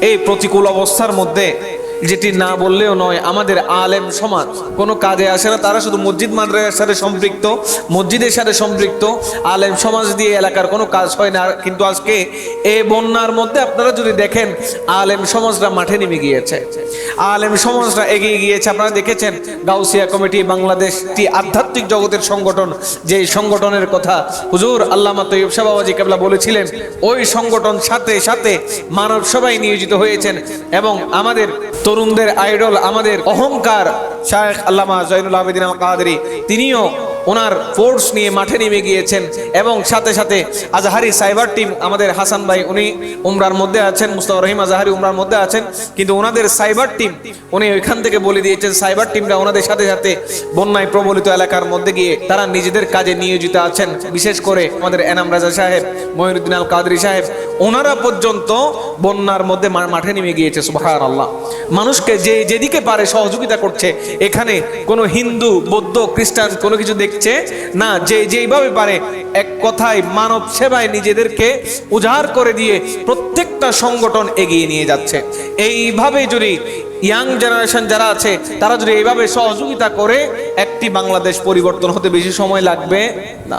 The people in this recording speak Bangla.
এই প্রতিকূল অবস্থার মধ্যে, যেটি না বললেও নয়, আমাদের আলেম সমাজ, কোনো কাজে আসে না, তারা শুধু মসজিদ মাদ্রাসার সাথে সম্পৃক্ত, মসজিদের সাথে সম্পৃক্ত, আলেম সমাজ দিয়ে এলাকার কোনো কাজ হয় না। কিন্তু আজকে এই বন্যার মধ্যে আপনারা যদি দেখেন, আলেম সমাজরা মাঠে নেমে গিয়েছে। আলেম সমাজরা এগিয়ে গিয়েছে। আপনারা দেখেছেন গাউসিয়া কমিটি বাংলাদেশ বাংলাদেশটি আধ্যাত্মিক জগতের সংগঠন যে সংগঠনের কথা হুজুর আল্লামা তৈব সাহাবাজি কেবলা বলেছিলেন, ওই সংগঠন সাথে সাথে মানব সবাই নিয়োজিত হয়েছেন এবং আমাদের তরুণদের আইডল, আমাদের অহংকার, শায়েখ আল্লামা জয়নুল আবেদিন আল কাদেরি তিনিও ওনার ফোর্স নিয়ে মাঠে নেমে গিয়েছেন এবং সাথে সাথে আজাহারি সাইবার টিম আমাদের হাসান ভাই, উনি উমরার মধ্যে আছেন, মুস্তাফা রহিম আজাহারি উমরার মধ্যে আছেন, কিন্তু ওনাদের সাইবার টিম উনি ওইখান থেকে বলে দিয়েছেন সাইবার টিমরা ওনাদের সাথে সাথে বন্যায় প্রবলিত এলাকার মধ্যে গিয়ে তারা নিজেদের কাজে নিয়োজিত আছেন। বিশেষ করে আমাদের এনাম রাজা সাহেব, মহিনুদ্দিন আল কাদরি সাহেব, ওনারা পর্যন্ত বন্যার মধ্যে মাঠে নেমে গিয়েছে সুবাহার আল্লাহ মানুষকে যে যেদিকে পারে সহযোগিতা করছে, এখানে কোনো হিন্দু, বৌদ্ধ, খ্রিস্টান কোনো কিছু দেখছে, না, যে যেইভাবে পারে, এক কথায় মানব সেবায় নিজেদেরকে উজাড় করে দিয়ে প্রত্যেকটা সংগঠন এগিয়ে নিয়ে যাচ্ছে। এইভাবে যদি ইয়াং জেনারেশন যারা আছে, তারা যদি এইভাবে সহযোগিতা করে, একটি বাংলাদেশ পরিবর্তন হতে বেশি সময় লাগবে? না।